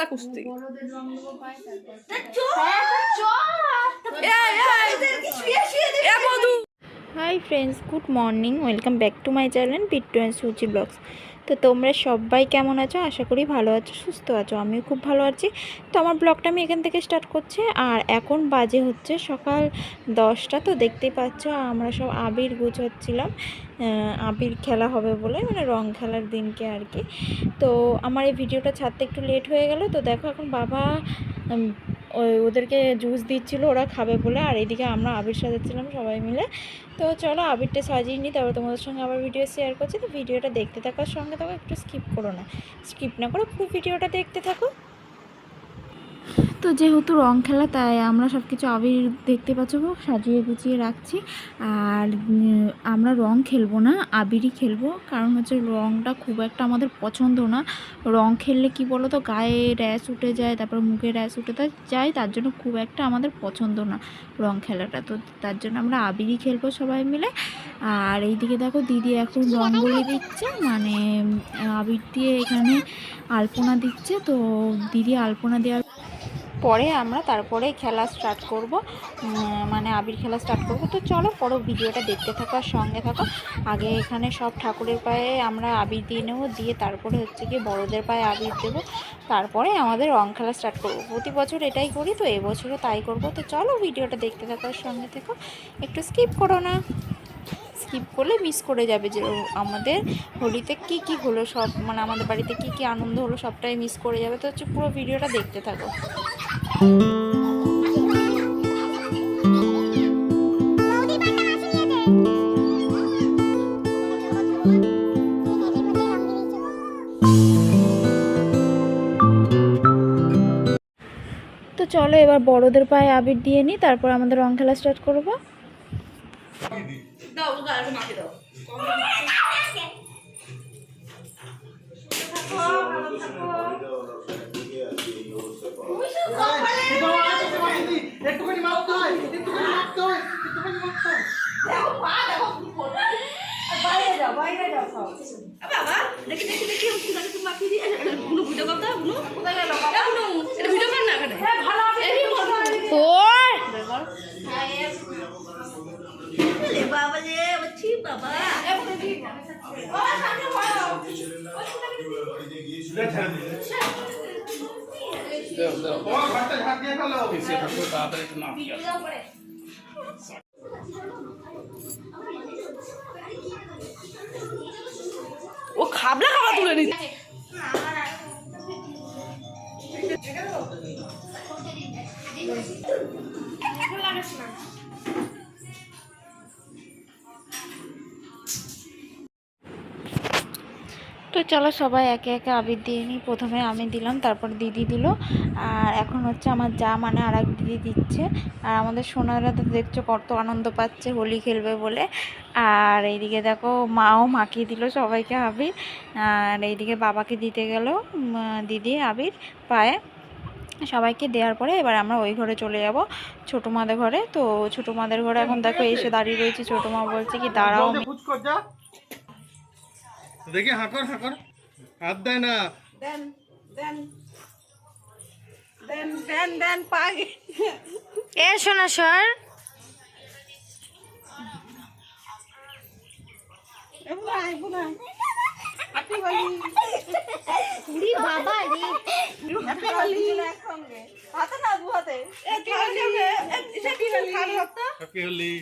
কুস্তা কুস্তি hi friends good morning welcome back to my channel Bittu and Suchi blogs তো তোমরা সবাই কেমন আছো? আশা করি ভালো আছো, সুস্থ আছো, আমিও খুব ভালো আছি। তো আমার ব্লগটা আমি এখান থেকে স্টার্ট করছি। আর এখন বাজে হচ্ছে সকাল দশটা, তো দেখতেই পাচ্ছ আমরা সব আবির গুছাচ্ছিলাম। আবির খেলা হবে বলে মানে রং খেলার দিনকে আর কি। তো আমার এই ভিডিওটা ছাড়তে একটু লেট হয়ে গেল। তো দেখো এখন বাবা ওই ওদেরকে জুস দিচ্ছিল, ওরা খাবে বলে। আর এদিকে আমরা আবির সাজাচ্ছিলাম সবাই মিলে। তো চলো আবিরটা সাজিয়ে নিই, তারপর তোমাদের সঙ্গে আবার ভিডিও শেয়ার করছি। তো ভিডিওটা দেখতে থাকার সঙ্গে থাকো, একটু স্কিপ করো না। স্কিপ না করে পুরো ভিডিওটা দেখতে থাকো। তো যেহেতু রং খেলা, তাই আমরা সব কিছু আবির দেখতে পাচ্ছ সাজিয়ে গুছিয়ে রাখছি। আর আমরা রং খেলব না, আবিরই খেলব। কারণ হচ্ছে রংটা খুব একটা আমাদের পছন্দ না। রং খেললে কি বলো তো গায়ে র্যাশ উঠে যায়, তারপর মুখে র্যাশ উঠে যায়, তার জন্য খুব একটা আমাদের পছন্দ না রং খেলাটা। তো তার জন্য আমরা আবিরই খেলব সবাই মিলে। আর এইদিকে দেখো, দিদি এখন রঙ্গলি দিচ্ছে মানে আবির দিয়ে এখানে আলপনা দিচ্ছে। তো দিদি আলপনা দেওয়ার পরে আমরা তারপরে খেলা স্টার্ট করব। মানে আবির খেলা স্টার্ট করব। তো চলো পরো ভিডিওটা দেখতে থাকো আর সঙ্গে থাকো। আগে এখানে সব ঠাকুরের পায়ে আমরা আবির দিয়ে নেব, দিয়ে তারপরে হচ্ছে কি বড়দের পায়ে আবির দেবো। তারপরে আমাদের রং খেলা স্টার্ট করব। প্রতি বছর এটাই করি, তো এবছরও তাই করব। তো চলো ভিডিওটা দেখতে থাকো আর সঙ্গে থেকো। একটু স্কিপ করো না। স্কিপ করলে মিস করে যাবে যে আমাদের হোলিতে কি কি হলো সব মানে আমাদের বাড়িতে কি কি আনন্দ হলো সবটাই মিস করে যাবে। তো হচ্ছে পুরো ভিডিওটা দেখতে থাকো। তো চলো এবার বড়দের পায়ে আবির দিয়ে নিই তারপর আমাদের রং খেলা স্টার্ট করব। দাও বাবা দেখি দেখি দেখি ফুলটা একটু মাখিয়ে দিয়ে না বাবা রে বলছি বাবা ঘরটা ঝাঁট দিয়ে ফেলো ও খাবলা খাবার তুলে নিচ্ছে তো চলো সবাই একে একে আবির দিয়ে নিই। প্রথমে আমি দিলাম তারপর দিদি দিল। আর এখন হচ্ছে আমার যা মানে আর এক দিদি দিচ্ছে। আর আমাদের সোনারা তো দেখছ কত আনন্দ পাচ্ছে হোলি খেলবে বলে। আর এইদিকে দেখো মাও মাখিয়ে দিল সবাইকে আবির। আর এইদিকে বাবাকে দিতে গেল দিদি আবির পায়ে। সবাইকে দেওয়ার পরে এবার আমরা ওই ঘরে চলে যাব ছোটো মাদের ঘরে। তো ছোটো মাদের ঘরে এখন দেখো এসে দাঁড়িয়ে রয়েছে। ছোটো মা বলছে কি দাঁড়াও দেখি হাঁকর হাঁকর হাত দেয় না দেন দেন দেন দেন দেন পাগে এ সোনা সর হ্যাপি হোলি বাবা রে হ্যাপি হোলি একসঙ্গে হাতে না দু হাতে happy Holi happy Holi happy Holi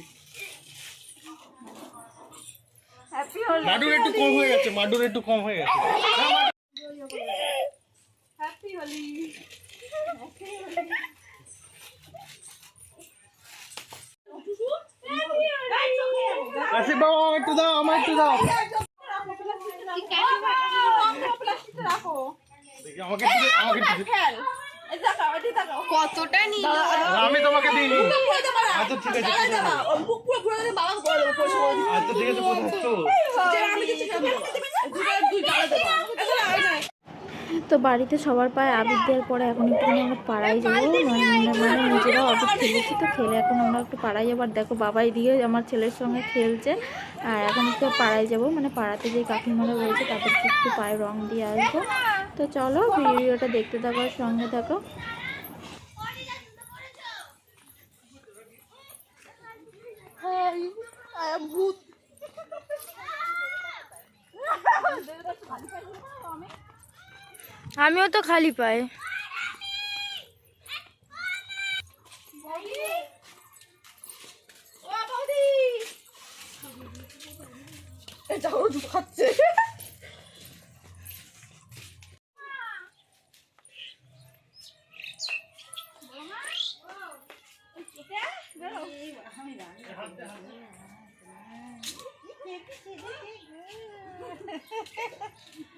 happy Holi মাডুর একটু কম হয়ে গেছে মাডুর একটু কম হয়ে গেছে। হ্যাপি হোলি আসি বাবা আমার একটু দাও আমার একটু দাও। আমাকে আমাকে কতটা নিল? আমি তোমাকে আচ্ছা ঠিক আছে পুরো ঘুরে বাবা করে দেবো। আচ্ছা ঠিক আছে আমি দুই দেবো তো বাড়িতে সবার পায়ে আবির দেওয়ার পরে এখন একটুখানি আমরা পাড়ায় যাব। মানে মানে নিজেরাও আবির খেলেছি তো খেলে এখন আমরা একটু পাড়ায় যাব। আর দেখো বাবা এদিকে আমার ছেলের সঙ্গে খেলছে। আর এখন একটু পাড়ায় যাব। মানে পাড়াতে যে কাকিমারা রয়েছে তাদেরকে একটু পায়ে রং দিয়ে আসব। তো চলো ভিডিওটা দেখতে থাকো সঙ্গে থাকো। আমিও তো খালি পাই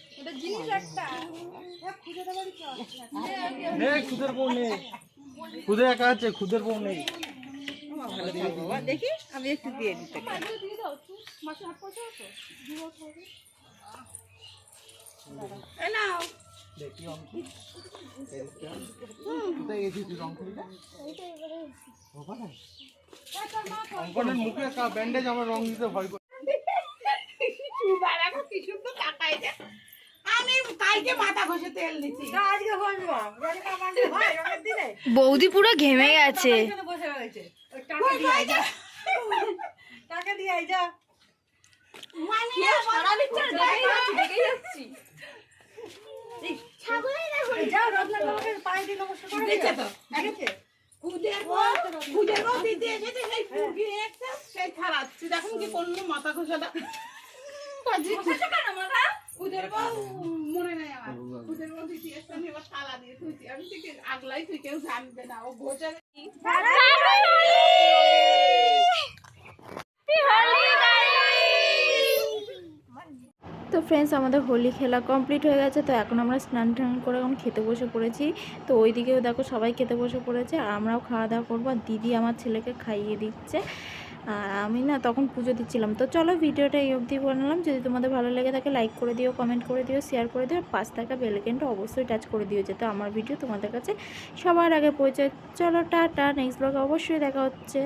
খুদের বউ নেই একা আছে খুদের বউ নেই। দেখি আমি একটু দিয়ে দিতে পারি। কোথায় গেছিস তুই রং খেলতে ওখানে? অঙ্কনের মুখে একটা ব্যান্ডেজ আমার রং দিতে ভয় করে আমি কালকে মাথা ঘষে তেল দিচ্ছি আজকে ঘষবো রঙটা আমার হয় রঙের দিনে বৌদি পুরো ঘেমে গেছে। বসে টাকা দিয়ে যা। মানে কি করল মাথা ঘষাটা। খুদের বউ মনে নাই আমার খুদের বউ। দিতে এসে আমি এবার থালা দিয়ে থুইছি আমি ঠিক আগলাই তুই কেউ জানবে না ও ঘষে তো ফ্রেন্ডস আমাদের হোলি খেলা কমপ্লিট হয়ে গেছে তো এখন আমরা স্নান টান করে এখন খেতে বসে পড়েছি। তো ওইদিকেও দেখো সবাই খেতে বসে পড়েছে আর আমরাও খাওয়া দাওয়া করব আর দিদি আমার ছেলেকে খাইয়ে দিচ্ছে। আর আমি না তখন পুজো দিচ্ছিলাম। তো চলো ভিডিওটা এই অবধি বানালাম যদি তোমাদের ভালো লেগে থাকে লাইক করে দিও কমেন্ট করে দিও শেয়ার করে দিও পাঁচ টাকা বেলকেনটা অবশ্যই টাচ করে দিও যাতে আমার ভিডিও তোমাদের কাছে সবার আগে পৌঁছে চলো, টাটা নেক্সট ব্লগে অবশ্যই দেখা হচ্ছে।